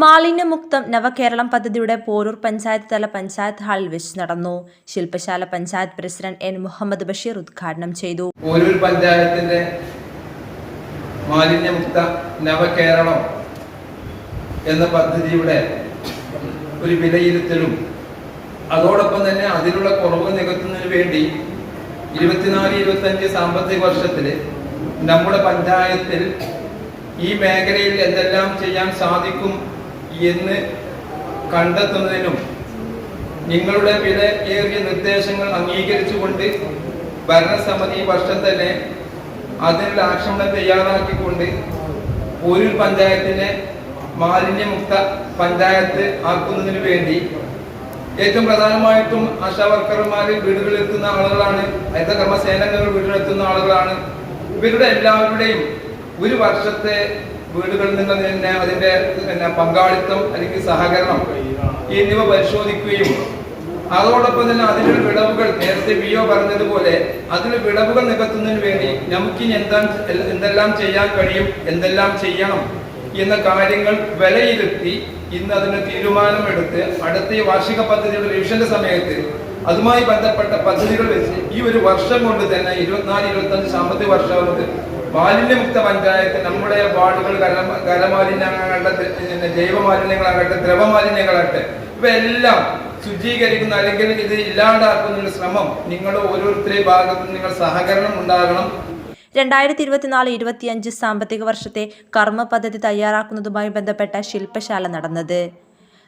മാലിന്യമുക്തം നവകേരളം പദ്ധതിയുടെ പോരൂർ പഞ്ചായത്ത് തല പഞ്ചായത്ത് ഹാളിൽ വെച്ച് നടന്നു. ശില്പശാല പഞ്ചായത്ത് പ്രസിഡന്റ് എൻ മുഹമ്മദ് ബഷീർ ഉദ്ഘാടനം ചെയ്തു. പോരൂർ പഞ്ചായത്തിന്റെ മാലിന്യമുക്ത നവകേരളം എന്ന പദ്ധതിയുടെ ഒരു വിലയിരുത്തലും അതോടൊപ്പം തന്നെ അതിലുള്ള കുറവ് നികത്തുന്നതിന് വേണ്ടി ഇരുപത്തിനാല് ഇരുപത്തഞ്ച് സാമ്പത്തിക വർഷത്തിൽ നമ്മുടെ പഞ്ചായത്തിൽ ഈ മേഖലയിൽ എന്തെല്ലാം ചെയ്യാൻ സാധിക്കും എന്ന് കണ്ടെത്തുന്നതിനും നിങ്ങളുടെ വില ഏറിയ നിർദ്ദേശങ്ങൾ അംഗീകരിച്ചുകൊണ്ട് ഭരണസമിതി ഈ വർഷം തന്നെ അതിനുള്ള ആക്ഷണം തയ്യാറാക്കിക്കൊണ്ട് ഒരു പഞ്ചായത്തിനെ മാലിന്യമുക്ത പഞ്ചായത്ത് ആക്കുന്നതിന് വേണ്ടി ഏറ്റവും പ്രധാനമായിട്ടും ആശാ വർക്കർമാർ വീടുകളിലെത്തുന്ന ആളുകളാണ് ഹരിതകർമ്മ സേനകൾ വീടുകളിലെത്തുന്ന ആളുകളാണ്. ഇവരുടെ എല്ലാവരുടെയും ഒരു വർഷത്തെ വീടുകളിൽ നിന്ന് തന്നെ അതിന്റെ പിന്നെ പങ്കാളിത്തം അല്ലെങ്കിൽ സഹകരണം എന്നിവ പരിശോധിക്കുകയും അതോടൊപ്പം തന്നെ അതിനുള്ള വിടവുകൾ നേരത്തെ ബി ഒ പറഞ്ഞതുപോലെ അതിന് വിടവുകൾ നികത്തുന്നതിന് വേണ്ടി നമുക്ക് എന്താ എന്തെല്ലാം ചെയ്യാൻ കഴിയും എന്തെല്ലാം ചെയ്യണം എന്ന കാര്യങ്ങൾ വിലയിരുത്തി ഇന്ന് അതിന് തീരുമാനമെടുത്ത് അടുത്ത ഈ വാർഷിക പദ്ധതിയുടെ റിവിഷന്റെ സമയത്ത് അതുമായി ബന്ധപ്പെട്ട പദ്ധതികൾ വെച്ച് ഈ ഒരു വർഷം കൊണ്ട് തന്നെ ഇരുപത്തിനാല് ഇരുപത്തഞ്ച് സാമ്പത്തിക വർഷം കൊണ്ട് മാലിന്യമുക്ത പഞ്ചായത്ത് നമ്മുടെ വാർഡുകൾ കര- കരമാലിന്യങ്ങളാകട്ടെ ജൈവമാലിന്യങ്ങളാകട്ടെ ദ്രവമാലിന്യങ്ങളാകട്ടെ ഇവയെല്ലാം ശുചീകരിക്കുന്ന അല്ലെങ്കിൽ ഇത് ഇല്ലാണ്ടാക്കുന്ന ശ്രമം നിങ്ങൾ ഓരോരുത്തരെയും ഭാഗത്ത് നിങ്ങൾ സഹകരണം ഉണ്ടാകണം. രണ്ടായിരത്തി ഇരുപത്തിനാല് ഇരുപത്തിയഞ്ച് സാമ്പത്തിക വർഷത്തെ കർമ്മ പദ്ധതി തയ്യാറാക്കുന്നതുമായി ബന്ധപ്പെട്ട ശില്പശാല നടന്നത്.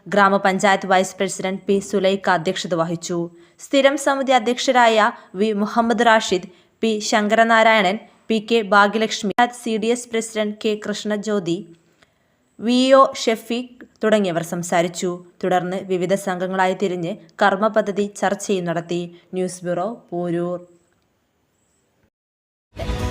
ഗ്രാമപഞ്ചായത്ത് വൈസ് പ്രസിഡന്റ് പി സുലൈഖ അധ്യക്ഷത വഹിച്ചു. സ്ഥിരം സമിതി അധ്യക്ഷരായ V Muhammad Rashid P Sankaranarayanan P K Bhagyalakshmi C D S president K Krishnajyothi V O Shefeeq തുടങ്ങിയവർ സംസാരിച്ചു. തുടർന്ന് വിവിധ സംഘങ്ങളായി തിരിഞ്ഞ് കർമ്മ പദ്ധതി ചർച്ചയും നടത്തി. News bureau Poroor.